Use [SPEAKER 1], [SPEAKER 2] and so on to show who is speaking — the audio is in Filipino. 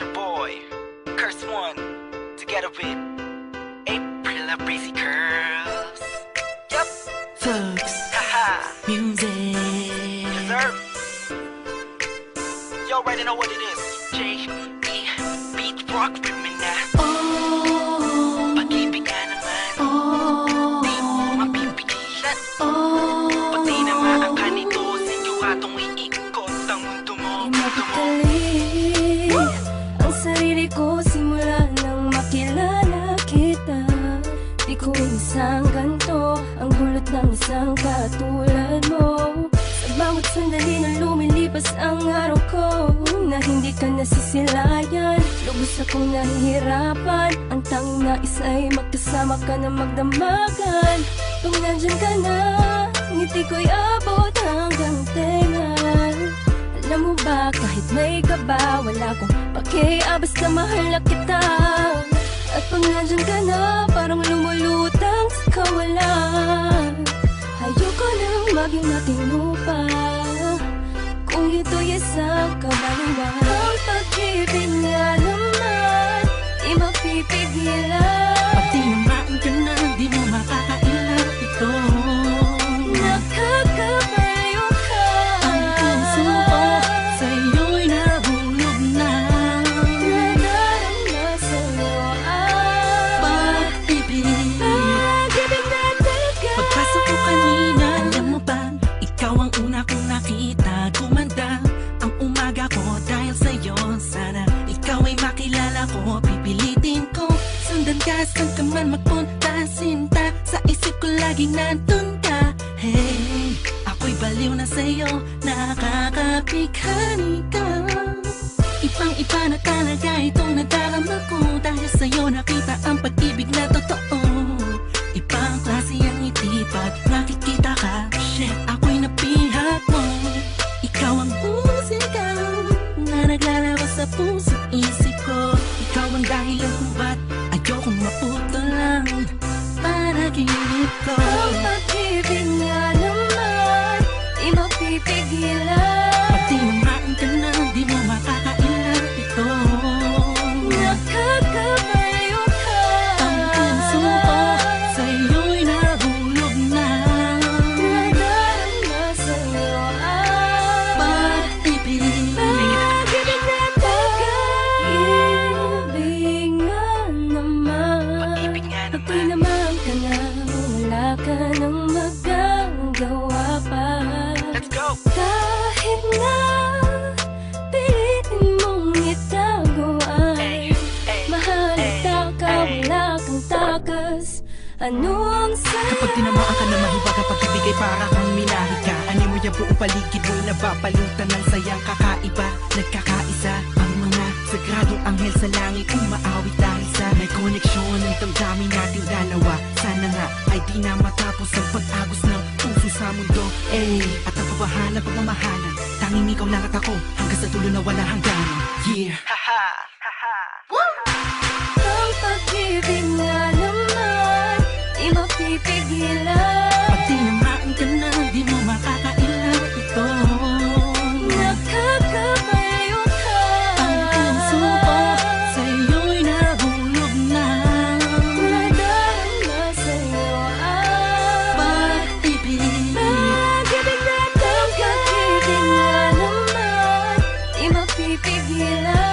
[SPEAKER 1] your boy, Curse One, together with April of Breezy Curls. Yup.
[SPEAKER 2] Thugs.
[SPEAKER 1] Haha.
[SPEAKER 2] Music.
[SPEAKER 1] Deserve. You already know what it is. J B Beat Rock with me now.
[SPEAKER 2] Oh. Oh.
[SPEAKER 1] My baby.
[SPEAKER 2] Oh.
[SPEAKER 3] Sarili ko simula nang makilala kita. Di ko inisang ganito Ang gulot ng isang katulad mo. Sa bawat sandali na lumilipas ang araw ko Na hindi ka nasisilayan. Lubos akong nahihirapan Ang tanging nais ay magkasama ka na magdamagan. Kung nandyan ka na Ngiti ko'y abot hanggang tenga alam mo ba, kahit may kaba Wala kong pakiya, basta mahal na kita. At pag nandyan ka na, parang lumulutang sa kawalan. Ayoko nang maging matino sa'yo.
[SPEAKER 2] Sana ikaw ay makilala ko, pipilitin ko. Sundan ka, saan ka man magpunta, sinta. Sa isip ko laging nandun ka. Hey, ako'y baliw na sa'yo, nakakapighani ka. Ibang-iba na talaga itong puso isip ko Ikaw ang dahilan kung ba't ayokong maputo lang Panaginip ko ka
[SPEAKER 3] nang magagawa pa
[SPEAKER 1] Let's go!
[SPEAKER 3] Kahit na Pilitin mong itago ay Mahalata ka, wala kang takas Ano ang saya?
[SPEAKER 4] Kapag tinamaan ka na mahiwaga pag-ibig ay para kang minahi ka Ani mo yung buong paligid mo'y nababalutan ng sayang kakaiba Nagkakaisa ang mga sagradong anghel sa langit Umaawit may koneksyon ng damdamin nating dalawa. Sana nga ay di na matapos ang pag-agos ng puso sa mundo. Eh, at ang kabahalan pagmamahalan Tanging ikaw lang at ako hanggang sa dulo na wala hangganan. Yeah.
[SPEAKER 1] Haha,
[SPEAKER 3] baby, love.